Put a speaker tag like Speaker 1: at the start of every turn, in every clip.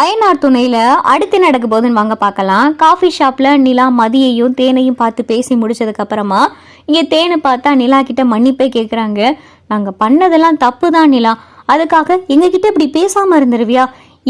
Speaker 1: அயனார் துணையில் அடுத்து நடக்க போதுன்னு வாங்க பார்க்கலாம். காஃபி ஷாப்பில் நிலா மதியையும் தேனையும் பார்த்து பேசி முடிச்சதுக்கப்புறமா இங்கே தேனை பார்த்தா நிலா கிட்ட மன்னிப்பே கேட்குறாங்க நாங்கள் பண்ணதெல்லாம் தப்பு தான் நிலா. அதுக்காக எங்ககிட்ட இப்படி பேசாமல் இருந்துருவியா?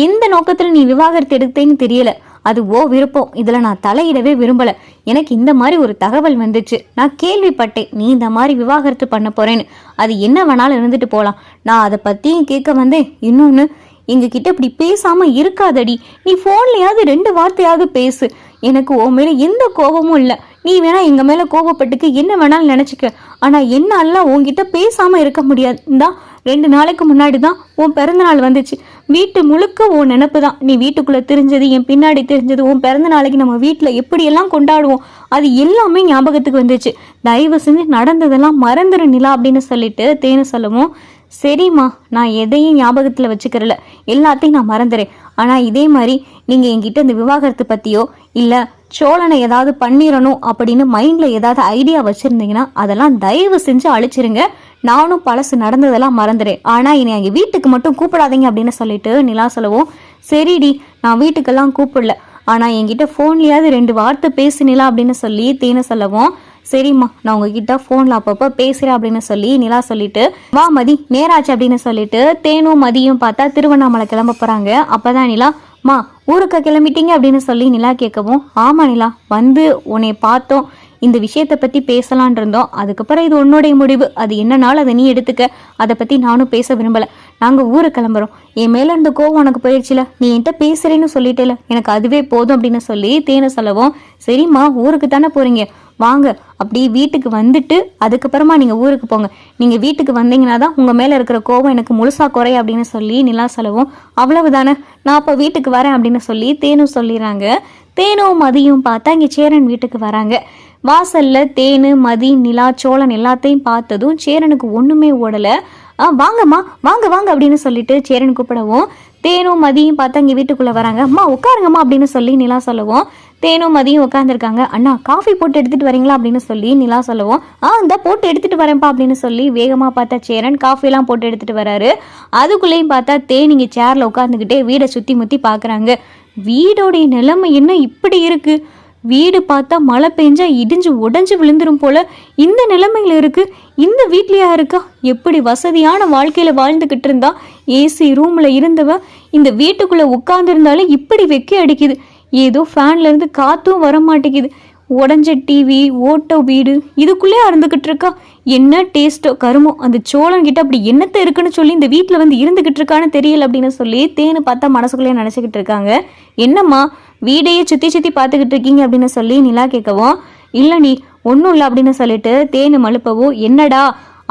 Speaker 1: எந்த நோக்கத்தில் நீ விவாகரத்து எடுத்தேன்னு தெரியல. அது ஓ விருப்பம். இதில் நான் தலையிடவே விரும்பல. எனக்கு இந்த மாதிரி ஒரு தகவல் வந்துச்சு. நான் கேள்விப்பட்டேன். நீ இந்த மாதிரி விவாகரத்து பண்ண போறேன்னு. அது என்ன வேணாலும் இருந்துட்டு போகலாம் நான் அதை பற்றியும் கேட்க வந்தேன். இன்னொன்று எங்க கிட்ட இப்படி பேசாம இருக்காதடி. நீ போன்லயாவது ரெண்டு வார்த்தையாவது பேசு. எனக்கு உன் மேல எந்த கோபமும் இல்ல. நீ வேணா எங்க மேல கோபப்பட்டுக்கு என்ன வேணாலும் நினைச்சுக்க. ஆனா என்னால உன்கிட்ட பேசாம இருக்க முடியாது இந்தா ரெண்டு நாளைக்கு முன்னாடி தான் உன் பிறந்த நாள் வந்துச்சு. வீட்டு முழுக்க உன் நினப்பு தான் நீ வீட்டுக்குள்ள தெரிஞ்சது என் பின்னாடி தெரிஞ்சது உன் பிறந்த நாளைக்கு நம்ம வீட்டில் எப்படியெல்லாம் கொண்டாடுவோம் அது எல்லாமே ஞாபகத்துக்கு வந்துச்சு. தயவு செஞ்சு நடந்ததெல்லாம் மறந்துடும் நிலா அப்படின்னு சொல்லிட்டு தேனு சொல்லவும் சரிம்மா நான் எதையும் ஞாபகத்தில் வச்சுக்கிறல. எல்லாத்தையும் நான் மறந்துறேன். ஆனால் இதே மாதிரி நீங்கள் என்கிட்ட இந்த விவாகரத்து பற்றியோ இல்லை சோழனை ஏதாவது பண்ணிடணும் அப்படின்னு மைண்டில் ஏதாவது ஐடியா வச்சுருந்தீங்கன்னா அதெல்லாம் தயவு செஞ்சு அழிச்சிருங்க. நானும் பழசு நடந்ததெல்லாம் மறந்துறேன். ஆனால் என்னை எங்கள் வீட்டுக்கு மட்டும் கூப்பிடாதீங்க அப்படின்னு சொல்லிட்டு நிலா சொல்லவும். சரிடி நான் வீட்டுக்கெல்லாம் கூப்பிடல. ஆனால் என்கிட்ட ஃபோன்லேயாவது ரெண்டு வார்த்தை பேசினிலா அப்படின்னு சொல்லி தேனை சொல்லவும். சரிம்மா நான் உங்ககிட்ட ஃபோனில் அப்பப்போ பேசுகிறேன் அப்படின்னு சொல்லி நிலா சொல்லிட்டு வா மதி நேராச்சு அப்படின்னு சொல்லிட்டு தேனும் மதியும் பார்த்தா திருவண்ணாமலை கிளம்ப போகிறாங்க அப்போ தான் நிலா மா ஊருக்கு கிளம்பிட்டீங்க? அப்படின்னு சொல்லி நிலா கேட்கவும் ஆமாம் நிலா வந்து உன்னை பார்த்தோம். இந்த விஷயத்தை பற்றி பேசலான் இருந்தோம். அதுக்கப்புறம் இது உன்னுடைய முடிவு. அது என்னனாலும் அதை நீ எடுத்துக்க. அதை பற்றி நானும் பேச விரும்பலை. நாங்கள் ஊருக்கு கிளம்புறோம். என் மேலே இருந்த கோவம் உனக்கு போயிடுச்சுல நீ என்கிட்ட பேசுறேன்னு சொல்லிட்டேல. எனக்கு அதுவே போதும் அப்படின்னு சொல்லி தேனை சொல்லவும் சரிம்மா ஊருக்கு தானே போகிறீங்க வாங்க. அப்படி வீட்டுக்கு வந்துட்டு அதுக்கப்புறமா நீங்கள் ஊருக்கு போங்க. நீங்கள் வீட்டுக்கு வந்தீங்கன்னா தான் உங்கள் மேலே இருக்கிற கோவம் எனக்கு முழுசா குறைய அப்படின்னு சொல்லி நிலா செலவும். அவ்வளவுதானே. நான் அப்போ வீட்டுக்கு வரேன் அப்படின்னு சொல்லி தேனும் சொல்லிடுறாங்க தேனும் மதியும் பார்த்தா இங்கே சேரன் வீட்டுக்கு வராங்க. வாசல்ல தேனு மதி நிலா சோழன் எல்லாத்தையும் பார்த்ததும் சேரனுக்கு ஒன்றுமே ஓடலை. ஆ வாங்கம்மா. வாங்க வாங்க அப்படின்னு சொல்லிட்டு சேரன் கூப்பிடவும். தேனும் மதியும் பார்த்தா இங்கே வீட்டுக்குள்ளே வராங்க. அம்மா உட்காருங்கம்மா அப்படின்னு சொல்லி நிலா சொல்லவும். தேனும் மதியும் உட்காந்துருக்காங்க அண்ணா காஃபி போட்டு எடுத்துட்டு வரீங்களா? அப்படின்னு சொல்லி நிலா சொல்லுவோம். ஆ இந்த போட்டு எடுத்துட்டு வரேன்ப்பா அப்படின்னு சொல்லி வேகமாக பார்த்தா சேரன் காஃபிலாம் போட்டு எடுத்துட்டு வராரு. அதுக்குள்ளேயும் பார்த்தா தேன் இங்கே சேரில் உட்காந்துக்கிட்டே வீடை சுற்றி முற்றி பார்க்குறாங்க வீடோடைய நிலைமை என்ன இப்படி இருக்கு? வீடு பார்த்தா மழை பெஞ்சா இடிஞ்சு உடஞ்சு விழுந்துரும் போல. இந்த நிலைமையில இருக்கு. இந்த வீட்லயா இருக்கா? எப்படி வசதியான வாழ்க்கையில வாழ்ந்துகிட்டு இருந்தா? ஏசி ரூம்ல இருந்தவ இந்த வீட்டுக்குள்ள உட்கார்ந்துருந்தாலே இப்படி வெக்கி அடிக்குது. ஏதோ ஃபேன்லேருந்து காற்றும் வர மாட்டேங்குது உடஞ்ச டிவி ஓட்டோ வீடு இதுக்குள்ளே அறந்துக்கிட்டு இருக்கா என்ன டேஸ்ட்டோ கருமோ? அந்த சோழன் கிட்ட அப்படி என்னத்த இருக்குன்னு சொல்லி இந்த வீட்டில் வந்து இருந்துக்கிட்டு இருக்கான்னு தெரியல அப்படின்னு சொல்லி தேனு பார்த்தா மனசுக்குள்ளே நினச்சிக்கிட்டு இருக்காங்க என்னம்மா வீடையே சுற்றி சுற்றி பார்த்துக்கிட்டு இருக்கீங்க அப்படின்னு சொல்லி நிலா கேட்கவும் இல்லை நீ ஒன்றும் இல்லை அப்படின்னு சொல்லிட்டு தேனு மழுப்பவும் என்னடா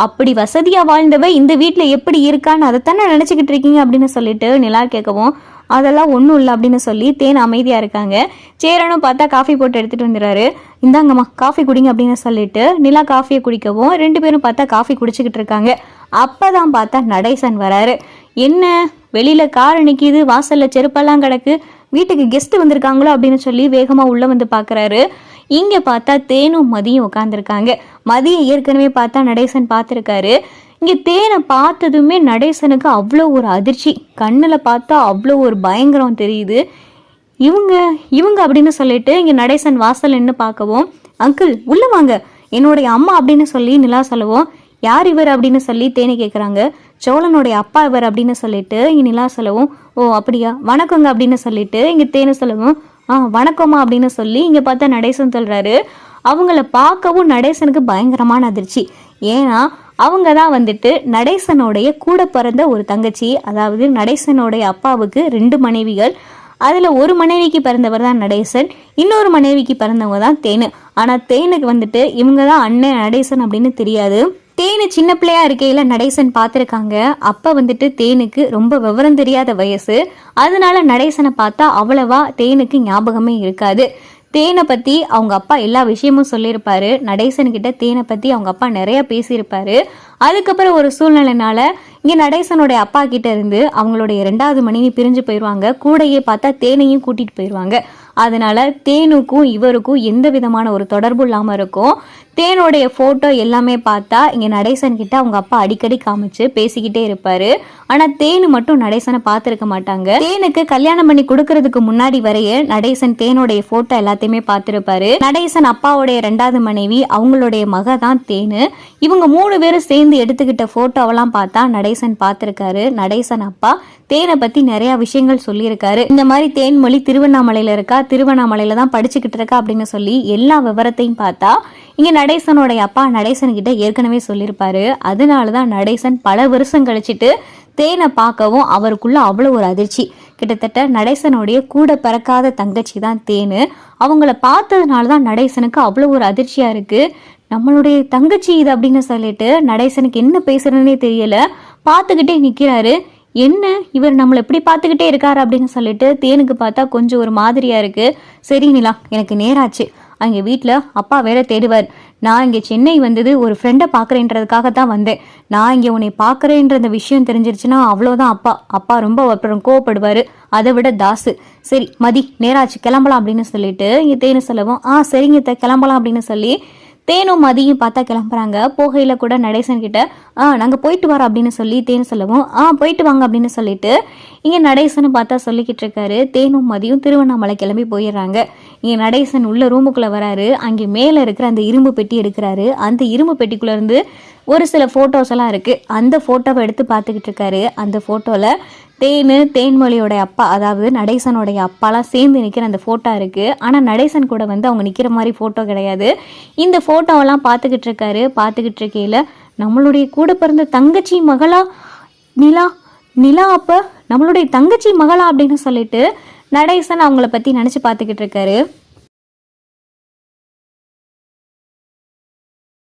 Speaker 1: அப்படி வசதியாக வாழ்ந்தவ இந்த வீட்டில் எப்படி இருக்கான்னு அதைத்தானே நினச்சிக்கிட்டு இருக்கீங்க அப்படின்னு சொல்லிட்டு நிலா கேட்கவும் அதெல்லாம் ஒன்றும் இல்லை அப்படின்னு சொல்லி தேன் அமைதியாக இருக்காங்க. சேரனும் பார்த்தா காஃபி போட்டு எடுத்துகிட்டு வந்துடுறாரு. இந்தாங்கம்மா காஃபி குடிங்க அப்படின்னு சொல்லிட்டு நிலா காஃபியை குடிக்கவும் ரெண்டு பேரும் பார்த்தா காஃபி குடிச்சிக்கிட்டு இருக்காங்க. அப்போ தான் பார்த்தா நடேசன் வராரு. என்ன வெளியில் கார் நிற்கிது வாசலில் செருப்பெல்லாம் கிடக்கு வீட்டுக்கு கெஸ்ட் வந்திருக்காங்களோ அப்படின்னு சொல்லி வேகமாக உள்ளே வந்து பார்க்குறாரு இங்கே பார்த்தா தேனும் மதியும் உட்காந்துருக்காங்க மதியை ஏற்கனவே பார்த்தா நடேசன் பார்த்துருக்காரு. இங்கே தேனை பார்த்ததுமே நடேசனுக்கு அவ்வளோ ஒரு அதிர்ச்சி. கண்ணில் பார்த்தா அவ்வளோ ஒரு பயங்கரம் தெரியுது. இவங்க இவங்க அப்படின்னு சொல்லிட்டு இங்கே நடேசன் வாசல் நின்று பார்க்கவும் அங்கிள் உள்ள வாங்க. என்னுடைய அம்மா அப்படின்னு சொல்லி நிலா சொல்லுவோம் யார் இவர் அப்படின்னு சொல்லி தேனி கேட்குறாங்க சோழனுடைய அப்பா இவர் அப்படின்னு சொல்லிட்டு இங்கே நிலா சொல்லவும் ஓ அப்படியா? வணக்கங்க அப்படின்னு சொல்லிட்டு இங்கே தேனை சொல்லவும் ஆ வணக்கம்மா அப்படின்னு சொல்லி இங்கே பார்த்தா நடேசன் சொல்கிறாரு அவங்கள பார்க்கவும் நடேசனுக்கு பயங்கரமான அதிர்ச்சி. ஏன்னா அவங்க தான் வந்துட்டு நடேசனுடைய கூட பிறந்த ஒரு தங்கச்சி. அதாவது நடேசனுடைய அப்பாவுக்கு ரெண்டு மனைவிகள். அதில் ஒரு மனைவிக்கு பிறந்தவர் தான் நடேசன். இன்னொரு மனைவிக்கு பிறந்தவங்க தான் தேனு. ஆனால் தேனுக்கு வந்துட்டு இவங்க தான் அண்ணன் நடேசன் அப்படின்னு தெரியாது. தேனு சின்ன பிள்ளையா இருக்கையில நடேசன் பார்த்துருக்காங்க. அப்ப வந்துட்டு தேனுக்கு ரொம்ப விவரம் தெரியாத வயசு. அதனால நடேசனை பார்த்தா அவ்வளவா தேனுக்கு ஞாபகமே இருக்காது. தேனை பற்றி அவங்க அப்பா எல்லா விஷயமும் சொல்லியிருப்பாரு. நடேசன்கிட்ட தேனை பற்றி அவங்க அப்பா நிறைய பேசியிருப்பாரு. அதுக்கப்புறம் ஒரு சூழ்நிலைனால இங்கே நடேசனுடைய அப்பா கிட்ட இருந்து அவங்களுடைய ரெண்டாவது மனைவி பிரிஞ்சு போயிடுவாங்க கூடையே பார்த்தா தேனையும் கூட்டிட்டு போயிடுவாங்க அதனால தேனுக்கும் இவருக்கும் எந்த விதமான ஒரு தொடர்பு இல்லாமல் இருக்கும். தேனுடைய ஃபோட்டோ எல்லாமே பார்த்தா இங்கே நடேசன் கிட்ட அவங்க அப்பா அடிக்கடி காமிச்சு பேசிக்கிட்டே இருப்பாரு. ஆனால் தேனு மட்டும் நடேசனை பார்த்துருக்க மாட்டாங்க. தேனுக்கு கல்யாணம் பண்ணி கொடுக்கறதுக்கு முன்னாடி வரையே நடேசன் தேனுடைய ஃபோட்டோ எல்லாத்தையுமே பார்த்துருப்பாரு. நடேசன் அப்பாவுடைய ரெண்டாவது மனைவி அவங்களுடைய மக தான் தேனு. இவங்க மூணு பேரும் சேர்ந்து எடுத்துக்கிட்ட ஃபோட்டோவெல்லாம் பார்த்தா நடேசன் பார்த்துருக்காரு. நடேசன் அப்பா தேனை பத்தி நிறைய விஷயங்கள் சொல்லியிருக்காரு. இந்த மாதிரி தேன்மொழி திருவண்ணாமலையில இருக்கா? திருவண்ணாமலையில தான் படிச்சுக்கிட்டு இருக்கா அப்படின்னு சொல்லி எல்லா விவரத்தையும் பார்த்தா இங்க நடேசனுடைய அப்பா நடேசன் கிட்ட ஏற்கனவே சொல்லியிருப்பாரு. அதனால தான் நடேசன் பல வருஷம் கழிச்சிட்டு தேனை பார்க்கவும் அவருக்குள்ள அவ்வளோ ஒரு அதிர்ச்சி. கிட்டத்தட்ட நடேசனுடைய கூட பிறக்காத தங்கச்சி தான் தேனு. அவங்கள பார்த்ததுனால தான் நடேசனுக்கு அவ்வளோ ஒரு அதிர்ச்சியாக இருக்குது நம்மளுடைய தங்கச்சி இது அப்படின்னு சொல்லிட்டு நடேசனுக்கு என்ன பேசுறதுனே தெரியல. பார்த்துக்கிட்டே நிற்கிறாரு என்ன? இவர் நம்மளை எப்படி பார்த்துக்கிட்டே இருக்காரு அப்படின்னு சொல்லிட்டு தேனுக்கு பார்த்தா கொஞ்சம் ஒரு மாதிரியா இருக்கு. சரி நிலா எனக்கு நேராச்சு. அங்கே வீட்டில் அப்பா வேற தேடுவார். நான் இங்கே சென்னை வந்தது ஒரு ஃப்ரெண்டை பார்க்குறேன்றதுக்காக தான் வந்தேன். நான் இங்கே உன்னை பார்க்குறேன்ற அந்த விஷயம் தெரிஞ்சிருச்சுன்னா அவ்வளோதான் அப்பா. அப்பா ரொம்ப அப்புறம் கோவப்படுவார். அதை விட தாசு. சரி மதி நேராச்சு கிளம்பலாம் அப்படின்னு சொல்லிட்டு இங்கே தேனு சொல்லவும் ஆ சரிங்க கிளம்பலாம் அப்படின்னு சொல்லி தேனும் மதியும் பார்த்தா கிளம்புறாங்க. போகையில் கூட நடேசன் கிட்ட ஆ நாங்கள் போயிட்டு வரோம் அப்படின்னு சொல்லி தேன் சொல்லவும் ஆ போயிட்டு வாங்க அப்படின்னு சொல்லிட்டு இங்கே நடேசன் பார்த்தா சொல்லிக்கிட்டு இருக்காரு. தேனும் மதியும் திருவண்ணாமலை கிளம்பி போயிடுறாங்க. இங்கே நடேசன் உள்ள ரூமுக்குள்ளே வராரு. அங்கே மேலே இருக்கிற அந்த இரும்பு பெட்டி எடுக்கிறாரு. அந்த இரும்பு பெட்டிக்குள்ளேருந்து ஒரு சில ஃபோட்டோஸ் எல்லாம் இருக்கு. அந்த ஃபோட்டோவை எடுத்து பார்த்துக்கிட்டு இருக்காரு. அந்த ஃபோட்டோவில் தேனு தேன்மொழியோட அப்பா அதாவது நடேசனுடைய அப்பாலாம் சேர்ந்து நிற்கிற அந்த ஃபோட்டோ இருக்குது ஆனால் நடேசன் கூட வந்து அவங்க நிற்கிற மாதிரி ஃபோட்டோ கிடையாது. இந்த ஃபோட்டோவெல்லாம் பார்த்துக்கிட்டு இருக்காரு. பார்த்துக்கிட்டு இருக்கையில் நம்மளுடைய கூட பிறந்த தங்கச்சி மகளா நிலா நிலா அப்போ நம்மளுடைய தங்கச்சி மகளா அப்படின்னு சொல்லிட்டு நடேசன் அவங்கள பற்றி நினச்சி பார்த்துக்கிட்டு இருக்காரு.